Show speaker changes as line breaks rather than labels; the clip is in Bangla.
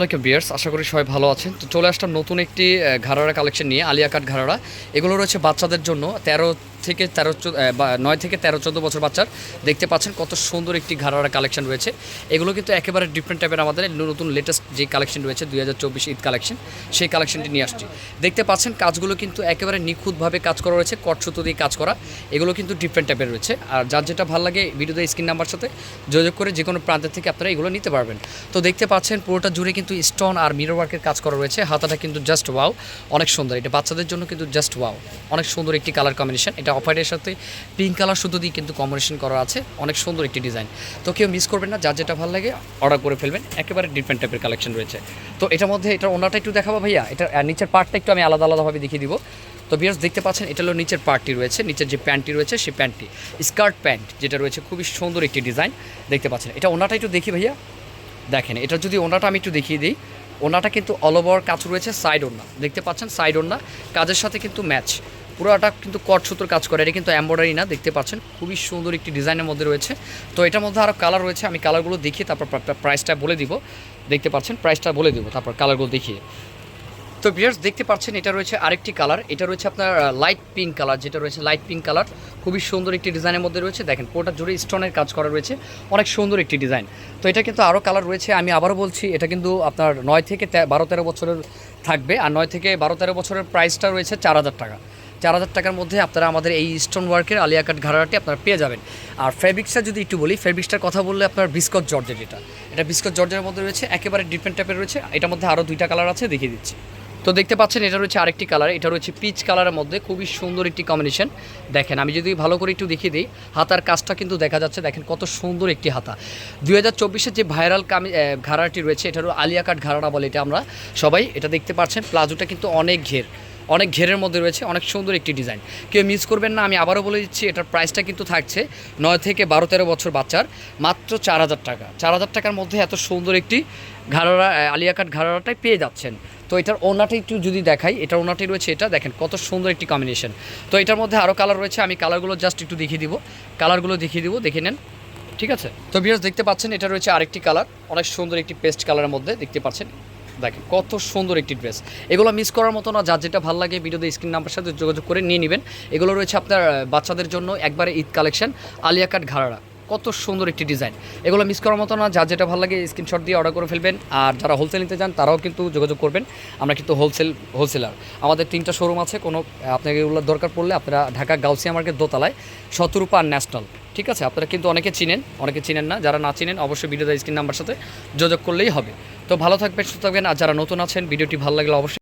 অনেকে বিয়ার্স, আশা করি সবাই ভালো আছেন। তো চলে আসলাম নতুন একটি ঘাড়ারা কালেকশন নিয়ে, আলিয়া কাট ঘাড়ারা। এগুলো রয়েছে বাচ্চাদের জন্য। তেরো থেকে তেরো নয় থেকে তেরো, চোদ্দ বছর বাচ্চার দেখতে পাচ্ছেন কত সুন্দর একটি ঘাড়ারা কালেকশন রয়েছে। এগুলো কিন্তু একেবারে ডিফারেন্ট টাইপের আমাদের নতুন লেটেস্ট যে কালেকশন রয়েছে, দুই হাজার চব্বিশ ঈদ কালেকশন, সেই কালেকশনটি নিয়ে আসছি। দেখতে পাচ্ছেন কাজগুলো কিন্তু একেবারে নিখুঁতভাবে কাজ করা রয়েছে কটসুতো দিয়ে কাজ করা। এগুলো কিন্তু ডিফারেন্ট টাইপের রয়েছে। আর যার যেটা ভালো লাগে ভিডিওতে স্ক্রিন নাম্বার সাথে যোগাযোগ করে যে কোনো প্রান্তের থেকে আপনারা এগুলো নিতে পারবেন। তো দেখতে পাচ্ছেন পুরোটা জুড়ে কিন্তু স্টোন আর মিরর ওয়ার্কের কাজ করা রয়েছে। হাতাটা কিন্তু জাস্ট ওয়াও অনেক সুন্দর। এটা বাচ্চাদের জন্য কিন্তু জাস্ট ওয়াও অনেক সুন্দর একটি কালার কম্বিনেশন এটা অফ হোয়াইটের সাথে পিঙ্ক কালার শুধু দিয়ে কিন্তু কম্বিনেশন করা আছে। অনেক সুন্দর একটি ডিজাইন তো কেউ মিস করবেন না, যার যেটা ভালো লাগে অর্ডার করে ফেলবেন। একেবারে ডিফারেন্ট টাইপের কালেকশন রয়েছে। তো এটার মধ্যে এটার ওনাটা একটু দেখাবো ভাইয়া। এটা নিচের পার্টটা একটু আমি আলাদা আলাদাভাবে দেখিয়ে দিব। তো বিয়ার্স দেখতে পাচ্ছেন, এটা হলো নিচের পার্টটি রয়েছে। নিচের যে প্যান্টটি রয়েছে সেই প্যান্টটি স্কার্ট প্যান্ট যেটা রয়েছে, খুবই সুন্দর একটি ডিজাইন দেখতে পাচ্ছেন। এটা ওনাটা একটু দেখি ভাইয়া। দেখেন, এটা যদি ওনাটা আমি একটু দেখিয়ে দিই, ওনাটা কিন্তু অল ওভার কাজ রয়েছে সাইড ওনা দেখতে পাচ্ছেন সাইড ওনা কাজের সাথে কিন্তু ম্যাচ পুরোটা কিন্তু কট সুতোর কাজ করে। এটা কিন্তু এম্ব্রয়ডারি না, দেখতে পাচ্ছেন। খুবই সুন্দর একটি ডিজাইনের মধ্যে রয়েছে। তো এটার মধ্যে আরও কালার রয়েছে, আমি কালারগুলো দেখিয়ে তারপর প্রাইসটা বলে দিব। দেখতে পাচ্ছেন প্রাইসটা বলে দিব, তারপর কালারগুলো দেখিয়ে। তো ভিউয়ার্স দেখতে পাচ্ছেন, এটা রয়েছে আরেকটি কালার এটা রয়েছে আপনার লাইট পিঙ্ক কালার যেটা রয়েছে লাইট পিঙ্ক কালার খুবই সুন্দর একটি ডিজাইনের মধ্যে রয়েছে। দেখেন, পুরোটা জুড়ে স্টোনের কাজ করা রয়েছে। অনেক সুন্দর একটি ডিজাইন তো এটা কিন্তু আরও কালার রয়েছে। আমি আবারও বলছি, এটা কিন্তু আপনার নয় থেকে বারো তেরো বছরের থাকবে। আর নয় থেকে বারো তেরো বছরের প্রাইসটা রয়েছে চার হাজার টাকা। চার হাজার টাকার মধ্যে আপনারা আমাদের এই স্টোন ওয়ার্কের আলিয়া কাট ঘাড়াটি আপনারা পেয়ে যাবেন। আর ফেব্রিক্সটা যদি একটু বলি, ফেব্রিক্সটার কথা বললে আপনার বিস্কট জর্জের এটা। এটা বিস্কট জর্জের মধ্যে রয়েছে, একেবারে ডিফারেন্ট টাইপের রয়েছে। এটার মধ্যে আরও দুইটা কালার আছে, দেখিয়ে দিচ্ছি। তো দেখতে পাচ্ছেন, এটা রয়েছে আরেকটি কালার। এটা রয়েছে পিচ কালারের মধ্যে, খুবই সুন্দর একটি কম্বিনেশন দেখেন, আমি যদি ভালো করে একটু দেখিয়ে দিই, হাতার কাজটা কিন্তু দেখা যাচ্ছে, দেখেন কত সুন্দর একটি হাতা। দুই হাজার যে ভাইরাল কামি ঘাড়াটি রয়েছে এটা হলো আলিয়া কাট ঘাড়া বলে এটা আমরা সবাই এটা দেখতে পাচ্ছেন। প্লাজোটা কিন্তু অনেক ঘের। অনেক ঘেরের মধ্যে রয়েছে, অনেক সুন্দর একটি ডিজাইন। কেউ মিস করবেন না, আমি আবারও বলে দিচ্ছি, এটার প্রাইসটা কিন্তু থাকছে নয় থেকে বারো তেরো বছর বাচ্চার, মাত্র চার হাজার টাকা। চার হাজার টাকার মধ্যে এত সুন্দর একটি ঘাড়া আলিয়া কাট ঘাড়াটাই পেয়ে যাচ্ছেন। তো এটার ওনাটা একটু যদি দেখাই, এটার ওনাটাই রয়েছে এটা, দেখেন কত সুন্দর একটি কম্বিনেশন তো এটার মধ্যে আরও কালার রয়েছে, আমি কালারগুলো জাস্ট একটু দেখিয়ে দিব। কালারগুলো দেখিয়ে দিব, দেখে নেন, ঠিক আছে? তো বিয়ার্স দেখতে পাচ্ছেন, এটা রয়েছে আরেকটি কালার অনেক সুন্দর একটি পেস্ট কালারের মধ্যে, দেখতে পাচ্ছেন। দেখেন, কত সুন্দর একটি ড্রেস। এগুলো মিস করার মতো না, যার যেটা ভালো লাগে ভিডিওতে স্ক্রিন নাম্বার সাথে যোগাযোগ করে নিয়ে নেবেন। এগুলো রয়েছে আপনার বাচ্চাদের জন্য একবারে ঈদ কালেকশন আলিয়া কাট ঘাড়া কত সুন্দর একটি ডিজাইন। এগুলো মিস করার মতো না যার যেটা ভালো লাগে স্ক্রিনশট দিয়ে অর্ডার করে ফেলবেন। আর যারা হোলসেল নিতে চান, তারাও কিন্তু যোগাযোগ করবেন। আমরা কিন্তু হোলসেল হোলসেলার আমাদের তিনটা শোরুম আছে, কোনো, আপনাকে এগুলোর দরকার পড়লে আপনারা ঢাকা গাউসিয়া মার্কেট দোতলায় শতরূপা ন্যাশনাল। ঠিক আছে? আপনারা কিন্তু অনেকে চিনেন অনেকে চিনেন না। যারা না চিনেন, অবশ্যই ভিডিওতে স্ক্রিন নাম্বার সাথে যোগাযোগ করলেই হবে। তো ভালো থাকবেন, সুস্থ থাকবেন। আর যারা নতুন আছেন ভিডিওটি ভালো লাগলে অবশ্যই